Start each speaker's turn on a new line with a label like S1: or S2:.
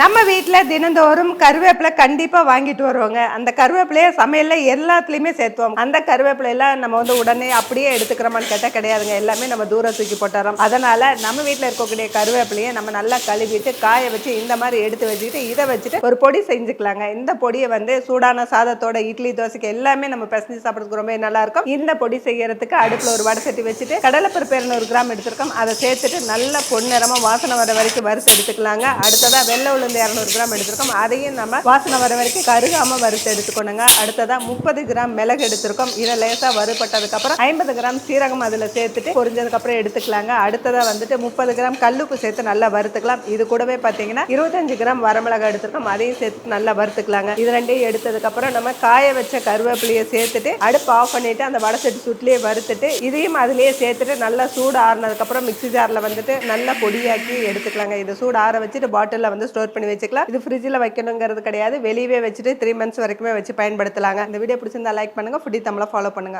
S1: நம்ம வீட்டில் தினந்தோறும் கருவேப்பிலை கண்டிப்பாக வாங்கிட்டு வருவாங்க. அந்த கருவேப்பிலையை சமையலில் எல்லாத்துலேயுமே சேர்த்துவோம். அந்த கருவேப்பிலையெல்லாம் நம்ம வந்து உடனே அப்படியே எடுத்துக்கிறோமான்னு கேட்டால் கிடையாதுங்க. எல்லாமே நம்ம தூரம் தூக்கி போட்டுறோம். அதனால் நம்ம வீட்டில் இருக்கக்கூடிய கருவேப்பிலையை நம்ம நல்லா கழுவிட்டு காய வச்சு இந்த மாதிரி எடுத்து வச்சுக்கிட்டு இதை வச்சுட்டு ஒரு பொடி செஞ்சுக்கலாங்க. இந்த பொடியை வந்து சூடான சாதத்தோட இட்லி தோசைக்கு எல்லாமே நம்ம பிசைஞ்சு சாப்பிட்றதுக்கு ரொம்ப நல்லாயிருக்கும் இந்த பொடி செய்யறதுக்கு அடுப்பில் ஒரு வடை சட்டி வச்சுட்டு கடலைப்பருப்பு இரநூறு கிராம் எடுத்துருக்கோம். அதை சேர்த்துட்டு நல்லா பொன்னிறமாக வாசனை வர வரைக்கும் வறுத்து எடுத்துக்கலாங்க. அடுத்ததாக வெள்ளை உளுந்து இரநூறு கிராம் எடுத்திருக்கோம். அதையும் நம்ம வாசனை வர வரைக்கும் கருகாம வறுத்து எடுத்துக்கணுங்க. அடுத்ததாக முப்பது கிராம் மிளகு எடுத்திருக்கோம். இதை லேசாக வறுபட்டதுக்கப்புறம் ஐம்பது கிராம் சீரகம் அதில் சேர்த்துட்டு பொரிஞ்சதுக்கப்புறம் எடுத்துக்கலாங்க. அடுத்ததாக வந்துட்டு முப்பது கிராம் கல்லுப்பு சேர்த்து நல்லா வறுத்துக்கலாம். இது கூடவே பார்த்தீங்கன்னா இருபத்தஞ்சு கிராம் வரமிளகா எடுத்திருக்கோம். அதையும் சேர்த்து நல்லா வறுத்துக்கலாங்க. இது ரெண்டையும் எடுத்ததுக்கப்புறம் நம்ம காய வச்ச கருவேப்பிலையை சேர்த்துட்டு அடுப்பு ஆஃப் பண்ணிட்டு அந்த வடை சட்டி வறுத்துட்டு இதையும் அதுலேயே சேர்த்துட்டு நல்லா சூடு ஆறுனதுக்கப்புறம் மிக்ஸி ஜாரில் வந்துட்டு நல்லா பொடியாக்கி எடுத்துக்கலாங்க. இது சூடு ஆற வச்சுட்டு பாட்டிலில் வந்து ஸ்டோர் பண்ணி வச்சுக்கலாம். இது ஃப்ரிட்ஜில் வைக்கணுங்கிறது கிடையாது. வெளியவே வச்சுட்டு த்ரீ மந்த்ஸ் வரைக்குமே வச்சு பயன்படுத்தலாங்க. இந்த வீடியோ பிடிச்சிருந்தா லைக் பண்ணுங்க. ஃபுட்டி தமிழை ஃபாலோ பண்ணுங்கள்